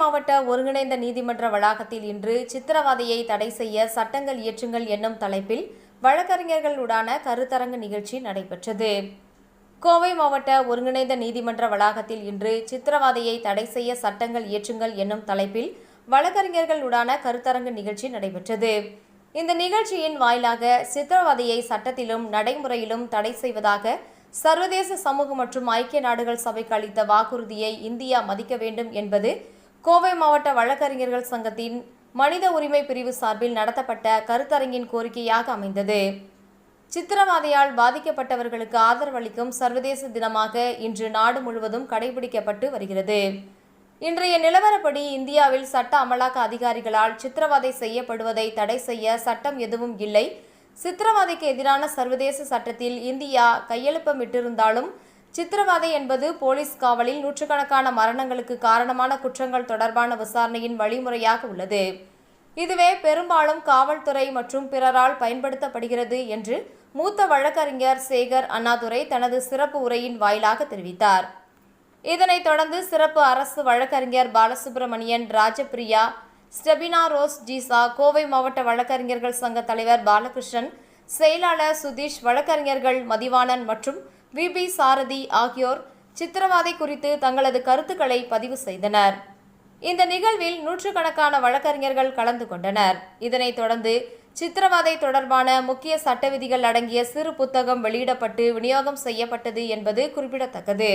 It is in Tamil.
மாவட்ட ஒருங்கிணைந்த நீதிமன்ற வளாகத்தில் இன்று சித்திரவதையை தடை செய்ய சட்டங்கள் இயற்றுங்கள் என்னும் தலைப்பில் வழக்கறிஞர்களுடான கருத்தரங்கு நிகழ்ச்சி நடைபெற்றது. கோவை மாவட்ட ஒருங்கிணைந்த நீதிமன்ற வளாகத்தில் இன்று சித்திரவதையை தடை செய்ய சட்டங்கள் இயற்றுங்கள் என்னும் தலைப்பில் வழக்கறிஞர்களுடான கருத்தரங்கு நிகழ்ச்சி நடைபெற்றது. இந்த நிகழ்ச்சியின் வாயிலாக சித்திரவதையை சட்டத்திலும் நடைமுறையிலும் தடை செய்வதாக சர்வதேச சமூகம் மற்றும் ஐக்கிய நாடுகள் சபைக்கு அளித்த வாக்குறுதியை இந்தியா மதிக்க வேண்டும் என்பது கோவை மாவட்ட வழக்கறிஞர்கள் சங்கத்தின் மனித உரிமை பிரிவு சார்பில் நடத்தப்பட்ட கருத்தரங்கின் கோரிக்கையாக அமைந்தது. சித்திரவாதையால் பாதிக்கப்பட்டவர்களுக்கு ஆதரவளிக்கும் சர்வதேச தினமாக இன்று நாடு முழுவதும் கடைபிடிக்கப்பட்டு வருகிறது. இன்றைய நிலவரப்படி இந்தியாவில் சட்ட அமலாக்க அதிகாரிகளால் சித்திரவதை செய்யப்படுவதை தடை செய்ய சட்டம் எதுவும் இல்லை. சித்திரவதைக்கு எதிரான சர்வதேச சட்டத்தில் இந்தியா கையெழுப்பமிட்டிருந்தாலும் சித்திரவதை என்பது போலீஸ் காவலில் நூற்றுக்கணக்கான மரணங்களுக்கு காரணமான குற்றங்கள் தொடர்பான விசாரணையின் வழிமுறையாக உள்ளது. இதுவே பெரும்பாலும் காவல்துறை மற்றும் பிறரால் பயன்படுத்தப்படுகிறது என்று மூத்த வழக்கறிஞர் சேகர் அண்ணாதுரை தனது சிறப்பு உரையின் வாயிலாக தெரிவித்தார். இதனைத் தொடர்ந்து சிறப்பு அரசு வழக்கறிஞர் பாலசுப்ரமணியன் ராஜபிரியா ஸ்டெபினா ரோஸ் ஜீசா கோவை மாவட்ட வழக்கறிஞர்கள் சங்க தலைவர் பாலகிருஷ்ணன் செயலாளர் சுதீஷ் வழக்கறிஞர்கள் மதிவாணன் மற்றும் விபி சாரதி ஆகியோர் சித்திரவதை குறித்து தங்களது கருத்துக்களை பதிவு செய்தனர். இந்த நிகழ்வில் நூற்றுக்கணக்கான வழக்கறிஞர்கள் கலந்து கொண்டனர். இதனைத் தொடர்ந்து சித்திரவதை தொடர்பான முக்கிய சட்ட விதிகள் அடங்கிய சிறு புத்தகம் வெளியிடப்பட்டு விநியோகம் செய்யப்பட்டது என்பது குறிப்பிடத்தக்கது.